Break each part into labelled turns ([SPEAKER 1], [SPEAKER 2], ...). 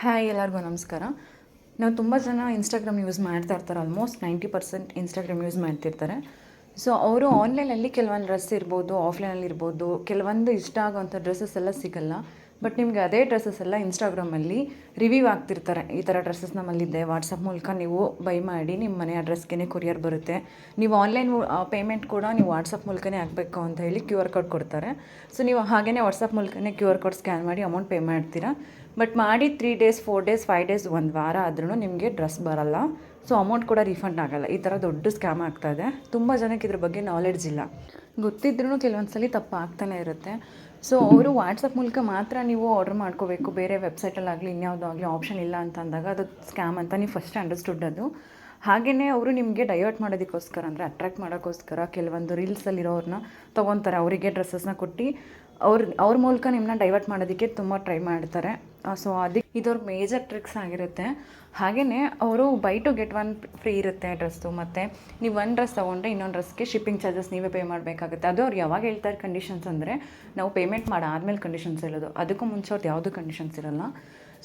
[SPEAKER 1] Hi ಎಲ್ಲರಿಗೂ ನಮಸ್ಕಾರ. ನಾವು ತುಂಬ ಜನ ಇನ್ಸ್ಟಾಗ್ರಾಮ್ ಯೂಸ್ ಮಾಡ್ತಾ ಇರ್ತಾರೆ almost ninety percent Instagram use ಮಾಡ್ತಿರ್ತಾರೆ. ಸೊ ಅವರು ಆನ್ಲೈನಲ್ಲಿ ಕೆಲವೊಂದು ಡ್ರೆಸ್ ಇರ್ಬೋದು ಆಫ್ಲೈನಲ್ಲಿ ಇರ್ಬೋದು, ಕೆಲವೊಂದು ಇಷ್ಟ ಆಗೋವಂಥ ಡ್ರೆಸ್ಸಸ್ ಎಲ್ಲ ಸಿಗಲ್ಲ. ಬಟ್ ನಿಮಗೆ ಅದೇ ಡ್ರೆಸ್ಸಸ್ ಎಲ್ಲ ಇನ್ಸ್ಟಾಗ್ರಾಮಲ್ಲಿ ರಿವ್ಯೂ ಆಗ್ತಿರ್ತಾರೆ. ಈ ಥರ ಡ್ರೆಸ್ಸಸ್ ನಮ್ಮಲ್ಲಿದೆ ವಾಟ್ಸಪ್ ಮೂಲಕ ನೀವು ಬೈ ಮಾಡಿ ನಿಮ್ಮ ಮನೆ ಅಡ್ರೆಸ್ಗೆ ಕೊರಿಯರ್ ಬರುತ್ತೆ. ನೀವು ಆನ್ಲೈನ್ ಪೇಮೆಂಟ್ ಕೂಡ ನೀವು ವಾಟ್ಸಪ್ ಮೂಲಕನೇ ಆಗಬೇಕು ಅಂತ ಹೇಳಿ ಕ್ಯೂ ಆರ್ ಕೋಡ್ ಕೊಡ್ತಾರೆ. ಸೊ ನೀವು ಹಾಗೆಯೇ ವಾಟ್ಸಪ್ ಮೂಲಕನೇ ಕ್ಯೂ ಆರ್ ಕೋಡ್ ಸ್ಕ್ಯಾನ್ ಮಾಡಿ ಅಮೌಂಟ್ ಪೇ ಮಾಡ್ತೀರಾ. ಬಟ್ ಮಾಡಿ three days four days five days ಒಂದು ವಾರ ಆದ್ರೂ ನಿಮಗೆ ಡ್ರೆಸ್ ಬರಲ್ಲ. ಸೊ ಅಮೌಂಟ್ ಕೂಡ ರೀಫಂಡ್ ಆಗಲ್ಲ. ಈ ಥರ ದೊಡ್ಡ ಸ್ಕ್ಯಾಮ್ ಆಗ್ತಾ ಇದೆ. ತುಂಬ ಜನಕ್ಕೆ ಇದ್ರ ಬಗ್ಗೆ ನಾಲೆಡ್ಜ್ ಇಲ್ಲ. ಗೊತ್ತಿದ್ರೂ ಕೆಲವೊಂದು ಸಲ ತಪ್ಪು ಇರುತ್ತೆ. ಸೊ ಅವರು ವಾಟ್ಸಪ್ ಮೂಲಕ ಮಾತ್ರ ನೀವು ಆರ್ಡರ್ ಮಾಡ್ಕೋಬೇಕು. ಬೇರೆ ವೆಬ್ಸೈಟಲ್ಲಾಗಲಿ ಇನ್ಯಾವುದೋ ಆಗಲಿ ಆಪ್ಷನ್ ಇಲ್ಲ ಅಂತ ಅಂದಾಗ ಅದು ಸ್ಕ್ಯಾಮ್ ಅಂತ ನೀವು ಫಸ್ಟ್ ಅಂಡರ್ಸ್ಟುಡ್ ಅದು. ಹಾಗೆಯೇ ಅವರು ನಿಮಗೆ ಡೈವರ್ಟ್ ಮಾಡೋದಕ್ಕೋಸ್ಕರ ಅಂದರೆ ಅಟ್ರಾಕ್ಟ್ ಮಾಡೋಕ್ಕೋಸ್ಕರ ಕೆಲವೊಂದು ರೀಲ್ಸಲ್ಲಿರೋರನ್ನ ತೊಗೊತಾರೆ. ಅವರಿಗೆ ಡ್ರೆಸ್ಸಸ್ನ ಕೊಟ್ಟು. ಅವ್ರ ಅವ್ರ ಮೂಲಕ ನಿಮ್ಮನ್ನ ಡೈವರ್ಟ್ ಮಾಡೋದಕ್ಕೆ ತುಂಬ ಟ್ರೈ ಮಾಡ್ತಾರೆ. ಸೊ ಅದಕ್ಕೆ ಇದವ್ರ ಮೇಜರ್ ಟ್ರಿಕ್ಸ್ ಆಗಿರುತ್ತೆ. ಹಾಗೆಯೇ ಅವರು buy two get one free ಇರುತ್ತೆ ಡ್ರೆಸ್ಸು ಮತ್ತು ನೀವು ಒಂದು ಡ್ರೆಸ್ ತೊಗೊಂಡ್ರೆ ಇನ್ನೊಂದು ಡ್ರೆಸ್ಗೆ ಶಿಪ್ಪಿಂಗ್ ಚಾರ್ಜಸ್ ನೀವೇ ಪೇ ಮಾಡಬೇಕಾಗುತ್ತೆ. ಅದು ಅವ್ರು ಯಾವಾಗ ಹೇಳ್ತಾರೆ ಕಂಡೀಷನ್ಸ್ ಅಂದರೆ ನಾವು ಪೇಮೆಂಟ್ ಮಾಡಾದ್ಮೇಲೆ ಕಂಡೀಷನ್ಸ್ ಇರೋದು. ಅದಕ್ಕೂ ಮುಂಚೆ ಅವ್ರದ್ದು ಯಾವುದೂ ಕಂಡೀಷನ್ಸ್ ಇರೋಲ್ಲ.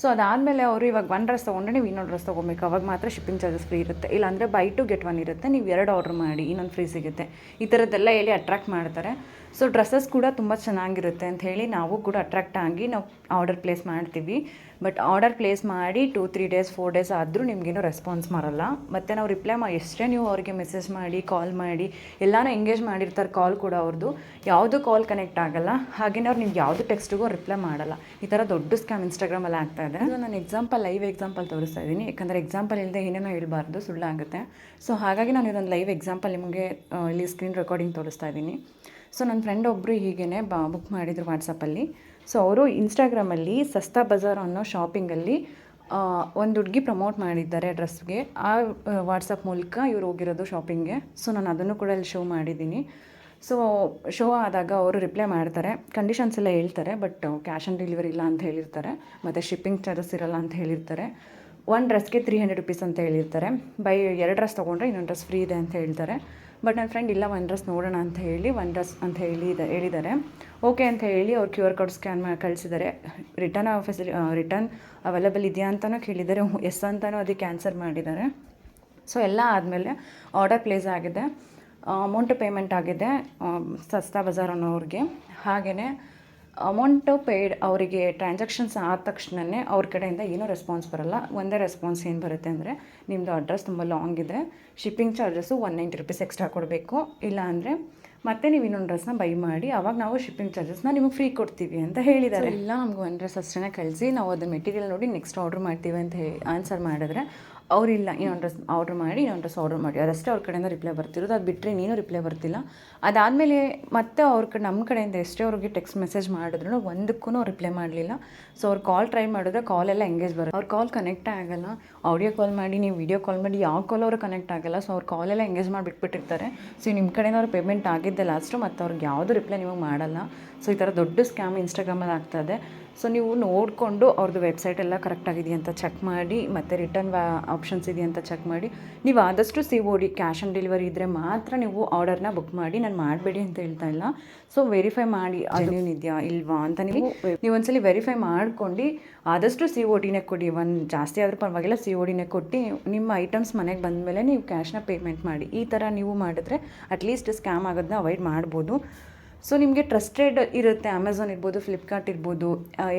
[SPEAKER 1] ಸೊ ಅದಾದಮೇಲೆ ಅವರು ಇವಾಗ ಒನ್ ಡ್ರೆಸ್ ತೊಗೊಂಡ್ರೆ ನೀವು ಇನ್ನೊಂದು ಡ್ರೆಸ್ ತೊಗೊಬೇಕು. ಅವಾಗ ಮಾತ್ರ ಶಿಪ್ಪಿಂಗ್ ಚಾರ್ಜಸ್ ಫ್ರೀ ಇರುತ್ತೆ. ಇಲ್ಲಾಂದರೆ ಬೈ ಟು ಗೆಟ್ ಒನ್ ಇರುತ್ತೆ. ನೀವು ಎರಡು ಆರ್ಡ್ರ್ ಮಾಡಿ, ಇನ್ನೊಂದು ಫ್ರೀ ಸಿಗುತ್ತೆ. ಈ ಥರದ್ದೆಲ್ಲ ಹೇಳಿ ಅಟ್ರಾಕ್ಟ್ ಮಾಡ್ತಾರೆ. ಸೊ ಡ್ರೆಸ್ಸಸ್ ಕೂಡ ತುಂಬ ಚೆನ್ನಾಗಿರುತ್ತೆ ಅಂತ ಹೇಳಿ ನಾವು ಕೂಡ ಅಟ್ರಾಕ್ಟ್ ಆಗಿ ನಾವು ಆರ್ಡರ್ ಪ್ಲೇಸ್ ಮಾಡ್ತೀವಿ. ಬಟ್ ಆರ್ಡರ್ ಪ್ಲೇಸ್ ಮಾಡಿ two three days four days ಆದರೂ ನಿಮಗೇನು ರೆಸ್ಪಾನ್ಸ್ ಮಾಡಲ್ಲ ಮತ್ತು ನಾವು ರಿಪ್ಲೈ ಮಾಡಿ ಎಷ್ಟೇ ನೀವು ಅವ್ರಿಗೆ ಮೆಸೇಜ್ ಮಾಡಿ ಕಾಲ್ ಮಾಡಿ, ಎಲ್ಲಾನು ಎಂಗೇಜ್ ಮಾಡಿರ್ತಾರೆ ಕಾಲ್ ಕೂಡ ಅವ್ರದ್ದು ಯಾವುದು ಕಾಲ್ ಕನೆಕ್ಟ್ ಆಗಲ್ಲ. ಹಾಗೇನೇ ಅವ್ರು ನಿಮ್ಗೆ ಯಾವುದು ಟೆಕ್ಸ್ಟಿಗೂ ರಿಪ್ಲೈ ಮಾಡಲ್ಲ. ಈ ಥರ ದೊಡ್ಡ ಸ್ಕ್ಯಾಮ್ ಇನ್ಸ್ಟಾಗ್ರಾಮಲ್ಲಿ ಆಗ್ತಾ ಇದೆ. ನಾನು ಎಕ್ಸಾಂಪಲ್ ಲೈವ್ ಎಕ್ಸಾಂಪಲ್ ತೋರಿಸ್ತಾ ಇದ್ದೀನಿ ಯಾಕಂದರೆ ಎಕ್ಸಾಂಪಲ್ ಇಲ್ಲದೆ ಏನೇನೋ ಹೇಳಬಾರ್ದು, ಸುಳ್ಳಾಗುತ್ತೆ. ಸೊ ಹಾಗಾಗಿ ನಾನು ಇದೊಂದು ಲೈವ್ ಎಕ್ಸಾಂಪಲ್ ನಿಮಗೆ ಇಲ್ಲಿ ಸ್ಕ್ರೀನ್ ರೆಕಾರ್ಡಿಂಗ್ ತೋರಿಸ್ತಾ ಇದ್ದೀನಿ ಸೊ ನನ್ನ ಫ್ರೆಂಡ್ ಒಬ್ಬರು ಹೀಗೇ ಬಾ ಬುಕ್ ಮಾಡಿದರು ವಾಟ್ಸಪ್ಪಲ್ಲಿ ಸೊ ಅವರು ಇನ್ಸ್ಟಾಗ್ರಾಮಲ್ಲಿ ಸಸ್ತಾ ಬಜಾರ್ ಅನ್ನೋ ಶಾಪಿಂಗಲ್ಲಿ ಒಂದು ಹುಡುಗಿ ಪ್ರಮೋಟ್ ಮಾಡಿದ್ದಾರೆ ಡ್ರೆಸ್ಗೆ ಆ ವಾಟ್ಸಪ್ ಮೂಲಕ ಇವ್ರು ಹೋಗಿರೋದು ಶಾಪಿಂಗ್ಗೆ ಸೊ ನಾನು ಅದನ್ನು ಕೂಡ ಅಲ್ಲಿ ಶೋ ಮಾಡಿದ್ದೀನಿ. ಸೊ ಶೋ ಆದಾಗ ಅವರು ರಿಪ್ಲೈ ಮಾಡ್ತಾರೆ. ಕಂಡೀಷನ್ಸ್ ಎಲ್ಲ ಹೇಳ್ತಾರೆ ಬಟ್ ಕ್ಯಾಶ್ ಆನ್ ಡೆಲಿವರಿ ಇಲ್ಲ ಅಂತ ಹೇಳಿರ್ತಾರೆ. ಮತ್ತು ಶಿಪ್ಪಿಂಗ್ ಚಾರ್ಜಸ್ ಇರಲ್ಲ ಅಂತ ಹೇಳಿರ್ತಾರೆ. ಒನ್ ಡ್ರೆಸ್ಗೆ ತ್ರೀ ಹಂಡ್ರೆಡ್ ರುಪೀಸ್ ಅಂತ ಹೇಳಿರ್ತಾರೆ. ಬೈ ಎರಡು ಡ್ರೆಸ್ ತೊಗೊಂಡ್ರೆ ಇನ್ನೊಂದು ಡ್ರೆಸ್ ಫ್ರೀ ಇದೆ ಅಂತ ಹೇಳ್ತಾರೆ. ಬಟ್ ನನ್ನ ಫ್ರೆಂಡ್ ಇಲ್ಲ ಒನ್ ಡ್ರೆಸ್ ನೋಡೋಣ ಅಂತ ಹೇಳಿ ಒನ್ ಡ್ರೆಸ್ ಅಂತ ಹೇಳಿ ಹೇಳಿದ್ದಾರೆ. ಓಕೆ ಅಂತ ಹೇಳಿ ಅವ್ರು ಕ್ಯೂ ಆರ್ ಕೋಡ್ ಸ್ಕ್ಯಾನ್ ಮಾಡಿ ಕಳಿಸಿದ್ದಾರೆ. ರಿಟರ್ನ್ ಫೆಸಿಲಿ ರಿಟರ್ನ್ ಅವೈಲೇಬಲ್ ಇದೆಯಾ ಅಂತಲೂ ಕೇಳಿದ್ದಾರೆ. ಎಸ್ ಅಂತಲೂ ಅದಕ್ಕೆ ಆನ್ಸರ್ ಮಾಡಿದ್ದಾರೆ. ಸೊ ಎಲ್ಲ ಆದಮೇಲೆ ಆರ್ಡರ್ ಪ್ಲೇಸ್ ಆಗಿದೆ. ಅಮೌಂಟ್ ಪೇಮೆಂಟ್ ಆಗಿದೆ ಆ, ಸಸ್ತಾ ಬಜಾರ್ ಅನ್ನೋರಿಗೆ. ಹಾಗೆಯೇ ಅಮೌಂಟು ಪೇಯ್ಡ್ ಅವರಿಗೆ ಟ್ರಾನ್ಸಾಕ್ಷನ್ಸ್ ಆದ ತಕ್ಷಣವೇ ಅವ್ರ ಕಡೆಯಿಂದ ಏನೂ ರೆಸ್ಪಾನ್ಸ್ ಬರಲ್ಲ. ಒಂದೇ ರೆಸ್ಪಾನ್ಸ್ ಏನು ಬರುತ್ತೆ ಅಂದರೆ ನಿಮ್ಮದು ಅಡ್ರೆಸ್ ತುಂಬ ಲಾಂಗ್ ಇದೆ. Shipping charges one ninety rupees extra ಕೊಡಬೇಕು. ಇಲ್ಲ ಅಂದರೆ ಮತ್ತೆ ನೀವು ಇನ್ನೊಂದು ಡ್ರೆಸ್ನ ಬೈ ಮಾಡಿ, ಅವಾಗ ನಾವು ಶಿಪ್ಪಿಂಗ್ ಚಾರ್ಜಸ್ನ ನಿಮಗೆ ಫ್ರೀ ಕೊಡ್ತೀವಿ ಅಂತ ಹೇಳಿದ್ದಾರೆ. ಇಲ್ಲ, ನಮ್ಗೆ ಒಂದು ಡ್ರೆಸ್ ಅಷ್ಟೇ ಕಳಿಸಿ, ನಾವು ಅದನ್ನ ಮೆಟೀರಿಯಲ್ ನೋಡಿ ನೆಕ್ಸ್ಟ್ ಆರ್ಡ್ರ್ ಮಾಡ್ತೀವಿ ಅಂತ ಹೇಳಿ ಆನ್ಸರ್ ಮಾಡಿದ್ರೆ ಅವರಿಲ್ಲ, ಇನ್ನೊಂದು ಡ್ರೆಸ್ ಆರ್ಡ್ರ್ ಮಾಡಿ, ಇನ್ನೊಂದು ಡ್ರೆಸ್ ಆರ್ಡರ್ ಮಾಡಿ. ಅದಷ್ಟೇ ಅವ್ರ ಕಡೆಯಿಂದ ರಿಪ್ಲೈ ಬರ್ತಿರೋದು, ಅದು ಬಿಟ್ಟರೆ ನೀನು ರಿಪ್ಲೈ ಬರ್ತಿಲ್ಲ. ಅದಾದಮೇಲೆ ಮತ್ತೆ ಅವ್ರ ಕಡೆ ನಮ್ಮ ಕಡೆಯಿಂದ ಎಷ್ಟೇ ಅವ್ರಿಗೆ ಟೆಕ್ಸ್ಟ್ ಮೆಸೇಜ್ ಮಾಡಿದ್ರು ಒಂದಕ್ಕೂ ಅವ್ರು ರಿಪ್ಲೈ ಮಾಡಲಿಲ್ಲ. ಸೊ ಅವ್ರು ಕಾಲ್ ಟ್ರೈ ಮಾಡಿದ್ರೆ ಕಾಲ್ ಎಲ್ಲ ಎಂಗೇಜ್ ಬರುತ್ತೆ. ಅವ್ರ ಕಾಲ್ ಕನೆಕ್ಟ್ ಆಗಲ್ಲ. ಆಡಿಯೋ ಕಾಲ್ ಮಾಡಿ, ನೀವು ವಿಡಿಯೋ ಕಾಲ್ ಮಾಡಿ, ಯಾವ ಕಾಲ್ ಅವರು ಕನೆಕ್ಟ್ ಆಗಲ್ಲ. ಸೊ ಅವ್ರ ಕಾಲೆಲ್ಲ ಎಂಗೇಜ್ ಮಾಡಿ ಬಿಟ್ಬಿಟ್ಟಿರ್ತಾರೆ ಸೊ ನಿಮ್ಮ ಕಡೆಯಿಂದ ಅವ್ರು ಪೇಮೆಂಟ್ ಆಗಿದ್ದೆ ಲಾಸ್ಟು ಮತ್ತು ಅವ್ರಿಗೆ ಯಾವುದು ರಿಪ್ಲೈ ನಿಮಗೆ ಮಾಡಲ್ಲ. ಸೊ ಈ ಥರ ದೊಡ್ಡ ಸ್ಕ್ಯಾಮ್ ಇನ್ಸ್ಟಾಗ್ರಾಮಲ್ಲಿ ಆಗ್ತದೆ ಸೊ ನೀವು ನೋಡಿಕೊಂಡು ಅವ್ರದ್ದು ವೆಬ್ಸೈಟ್ ಎಲ್ಲ ಕರೆಕ್ಟ್ ಆಗಿದೆಯಾ ಅಂತ ಚೆಕ್ ಮಾಡಿ ಮತ್ತು ರಿಟರ್ನ್ ವ್ಯಾ ಆಪ್ಷನ್ಸ್ ಇದೆಯಾ ಅಂತ ಚೆಕ್ ಮಾಡಿ. ನೀವು ಆದಷ್ಟು C O D cash on delivery ಇದ್ದರೆ ಮಾತ್ರ ನೀವು ಆರ್ಡರ್ನ ಬುಕ್ ಮಾಡಿ. ನಾನು ಮಾಡಬೇಡಿ ಅಂತ ಹೇಳ್ತಾ ಇಲ್ಲ. ಸೊ ವೆರಿಫೈ ಮಾಡಿ. ಜೆನ್ಯೂನ್ ಇದೆಯಾ ಇಲ್ವಾ ಅಂತ ನೀವು ನೀವು ಒಂದ್ಸಲಿ ವೆರಿಫೈ ಮಾಡ್ಕೊಂಡು ಆದಷ್ಟು ಸಿ ಓ ಡಿನೇ ಕೊಡಿ. ಒಂದು ಜಾಸ್ತಿ ಆದರೂ ಪರವಾಗಿಲ್ಲ ಸಿ ಓ ಡಿನೇ ಕೊಟ್ಟು ನಿಮ್ಮ ಐಟಮ್ಸ್ ಮನೆಗೆ ಬಂದಮೇಲೆ ನೀವು ಕ್ಯಾಶ್ನ ಪೇಮೆಂಟ್ ಮಾಡಿ. ಈ ಥರ ನೀವು ಮಾಡಿದ್ರೆ ಅಟ್ಲೀಸ್ಟ್ ಸ್ಕ್ಯಾಮ್ ಆಗೋದನ್ನ ಅವಾಯ್ಡ್ ಮಾಡ್ಬೋದು. ಸೊ ನಿಮಗೆ ಟ್ರಸ್ಟೆಡ್ ಇರುತ್ತೆ ಅಮೆಝಾನ್ ಇರ್ಬೋದು ಫ್ಲಿಪ್ಕಾರ್ಟ್ ಇರ್ಬೋದು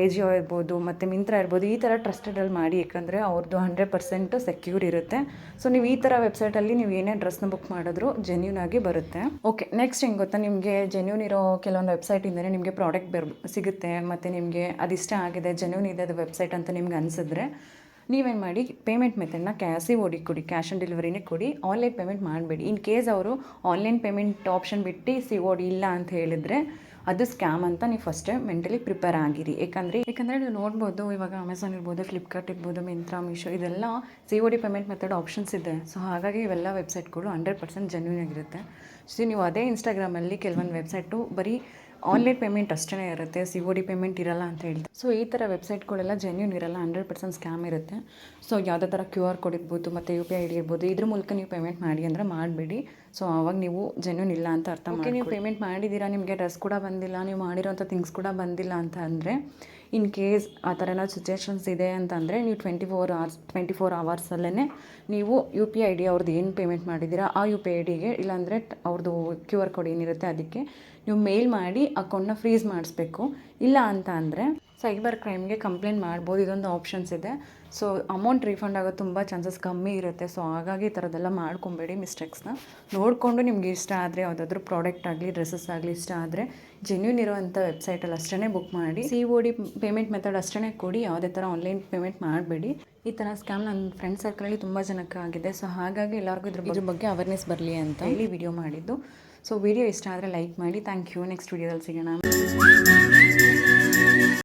[SPEAKER 1] ಎಜಿಯೋ ಇರ್ಬೋದು, ಮತ್ತು ಮಿಂತ್ರಾ ಇರ್ಬೋದು, ಈ ಥರ ಟ್ರಸ್ಟೆಡಲ್ಲಿ ಮಾಡಿ, ಯಾಕಂದರೆ ಅವ್ರದ್ದು ಹಂಡ್ರೆಡ್ ಪರ್ಸೆಂಟ್ ಸೆಕ್ಯೂರ್ ಇರುತ್ತೆ. ಸೊ ನೀವು ಈ ಥರ ವೆಬ್ಸೈಟಲ್ಲಿ ನೀವು ಏನೇ ಡ್ರೆಸ್ನ ಬುಕ್ ಮಾಡಿದ್ರು ಜೆನ್ಯೂನ್ ಆಗಿ ಬರುತ್ತೆ. ಓಕೆ ನೆಕ್ಸ್ಟ್ ಹೆಂಗೆ ಗೊತ್ತಾ? ನಿಮಗೆ ಜೆನ್ಯೂನ್ ಇರೋ ಕೆಲವೊಂದು ವೆಬ್ಸೈಟಿಂದಲೇ ನಿಮಗೆ ಪ್ರಾಡಕ್ಟ್ ಬರ್, ಸಿಗುತ್ತೆ, ಮತ್ತು ನಿಮಗೆ ಅದಿಷ್ಟ ಆಗಿದೆ ಜೆನ್ಯೂನ್ ಇದೆ ಅದು ವೆಬ್ಸೈಟ್ ಅಂತ ನಿಮ್ಗೆ ಅನಿಸಿದ್ರೆ ನೀವೇನು ಮಾಡಿ ಪೇಮೆಂಟ್ ಮೆಥಡ್ನ ಕ್ಯಾಸಿ ಓಡಿ ಕೊಡಿ ಕ್ಯಾಶ್ ಆನ್ ಡೆಲಿವರಿನೇ ಕೊಡಿ ಆನ್ಲೈನ್ ಪೇಮೆಂಟ್ ಮಾಡಬೇಡಿ. ಇನ್ ಕೇಸ್ ಅವರು ಆನ್ಲೈನ್ ಪೇಮೆಂಟ್ ಆಪ್ಷನ್ ಬಿಟ್ಟು ಸಿ ಓಡಿ ಇಲ್ಲ ಅಂತ ಹೇಳಿದರೆ ಅದು ಸ್ಕ್ಯಾಮ್ ಅಂತ ನೀವು ಫಸ್ಟೇ ಮೆಂಟಲಿ ಪ್ರಿಪೇರ್ ಆಗಿರಿ. ಯಾಕಂದರೆ ಯಾಕಂದರೆ ನೀವು ನೋಡ್ಬೋದು, ಇವಾಗ ಅಮೆಝಾನ್ ಇರ್ಬೋದು ಫ್ಲಿಪ್ಕಾರ್ಟ್ ಇರ್ಬೋದು ಮಿಂತ್ರಾ ಮೀಶೋ ಇದೆಲ್ಲ C O D payment method options ಇದೆ. ಸೊ ಹಾಗಾಗಿ ಇವೆಲ್ಲ ವೆಬ್ಸೈಟ್ಗಳು ಹಂಡ್ರೆಡ್ ಪರ್ಸೆಂಟ್ ಜೆನ್ಯೂನ್ ಆಗಿರುತ್ತೆ. ಸೊ ನೀವು ಅದೇ ಇನ್ಸ್ಟಾಗ್ರಾಮಲ್ಲಿ ಕೆಲವೊಂದು ವೆಬ್ಸೈಟು ಬರೀ ಆನ್ಲೈನ್ ಪೇಮೆಂಟ್ ಅಷ್ಟೇ ಇರುತ್ತೆ ಸಿ ಒ ಡಿ ಪೇಮೆಂಟ್ ಇರಲ್ಲ ಅಂತ ಹೇಳ್ತಾರೆ ಸೊ ಈ ಥರ ವೆಬ್ಸೈಟ್ಗಳೆಲ್ಲ ಜೆನ್ಯೂನ್ ಇರಲ್ಲ ಹಂಡ್ರೆಡ್ ಪರ್ಸೆಂಟ್ ಸ್ಕ್ಯಾಮ್ ಇರುತ್ತೆ. ಸೊ ಯಾವುದೇ ಥರ ಕ್ಯೂ ಆರ್ ಕೋಡ್ ಇರ್ಬೋದು ಮತ್ತು ಯು ಪಿ ಐ ಡಿ ಇರ್ಬೋದು ಇದ್ರ ಮೂಲಕ ನೀವು ಪೇಮೆಂಟ್ ಮಾಡಿ ಅಂದರೆ ಮಾಡಬೇಡಿ. ಸೊ ಆವಾಗ ನೀವು ಜೆನ್ಯೂನ್ ಇಲ್ಲ ಅಂತ ಅರ್ಥ ಮಾಡಿ ನೀವು ಪೇಮೆಂಟ್ ಮಾಡಿದ್ದೀರಾ ನಿಮಗೆ ಡ್ರೆಸ್ ಕೂಡ ಬಂದಿಲ್ಲ ನೀವು ಮಾಡಿರೋಂಥ ಥಿಂಗ್ಸ್ ಕೂಡ ಬಂದಿಲ್ಲ ಅಂತ ಅಂದರೆ ಇನ್ ಕೇಸ್ ಆ ಥರ ಏನಾದ್ರು ಸಿಚುಯೇಷನ್ಸ್ ಇದೆ ಅಂತಂದರೆ ನೀವು twenty four hours twenty four ಅವರ್ಸಲ್ಲೇ ನೀವು ಯು ಪಿ ಐ ಡಿ ಅವ್ರದ್ದು ಏನು ಪೇಮೆಂಟ್ ಮಾಡಿದ್ದೀರಾ, ಆ ಯು ಪಿ ಐ ಡಿಗೆ ಇಲ್ಲಾಂದರೆ ಅವ್ರದ್ದು ಕ್ಯೂ ಆರ್ ಕೋಡ್ ಏನಿರುತ್ತೆ, ಅದಕ್ಕೆ ನೀವು ಮೇಲ್ ಮಾಡಿ ಅಕೌಂಟ್ನ ಫ್ರೀಸ್ ಮಾಡಿಸ್ಬೇಕು. ಇಲ್ಲ ಅಂತ ಅಂದರೆ ಸೈಬರ್ ಕ್ರೈಮ್ಗೆ ಕಂಪ್ಲೇಂಟ್ ಮಾಡ್ಬೋದು ಇದೊಂದು ಆಪ್ಷನ್ಸ್ ಇದೆ. ಸೊ ಅಮೌಂಟ್ ರೀಫಂಡ್ ಆಗೋ ತುಂಬ ಚಾನ್ಸಸ್ ಕಮ್ಮಿ ಇರುತ್ತೆ. ಸೊ ಹಾಗಾಗಿ ಈ ಥರದ್ದೆಲ್ಲ ಮಾಡ್ಕೊಬೇಡಿ ಮಿಸ್ಟೇಕ್ಸ್ನ ನೋಡಿಕೊಂಡು ನಿಮ್ಗೆ ಇಷ್ಟ ಆದರೆ ಯಾವುದಾದ್ರೂ ಪ್ರಾಡಕ್ಟ್ ಆಗಲಿ ಡ್ರೆಸ್ಸಸ್ ಆಗಲಿ ಇಷ್ಟ ಆದರೆ ಜೆನ್ಯೂನ್ ಇರೋವಂಥ ವೆಬ್ಸೈಟಲ್ಲಿ ಅಷ್ಟೇ ಬುಕ್ ಮಾಡಿ. C O D payment method ಅಷ್ಟೇ ಕೊಡಿ. ಯಾವುದೇ ಥರ ಆನ್ಲೈನ್ ಪೇಮೆಂಟ್ ಮಾಡಬೇಡಿ. ಈ ಥರ ಸ್ಕ್ಯಾಮ್ ನನ್ನ ಫ್ರೆಂಡ್ ಸರ್ಕಲಲ್ಲಿ ತುಂಬ ಜನಕ್ಕೆ ಆಗಿದೆ. ಸೊ ಹಾಗಾಗಿ ಎಲ್ಲರಿಗೂ ಇದ್ರ ಇದ್ರ ಬಗ್ಗೆ ಅವೇರ್ನೆಸ್ ಬರಲಿ ಅಂತ. ಹೇಳಿ ವಿಡಿಯೋ ಮಾಡಿದ್ದು. ಸೊ ವಿಡಿಯೋ ಇಷ್ಟ ಆದರೆ ಲೈಕ್ ಮಾಡಿ. ಥ್ಯಾಂಕ್ ಯು ನೆಕ್ಸ್ಟ್ ವಿಡಿಯೋದಲ್ಲಿ ಸಿಗೋಣ.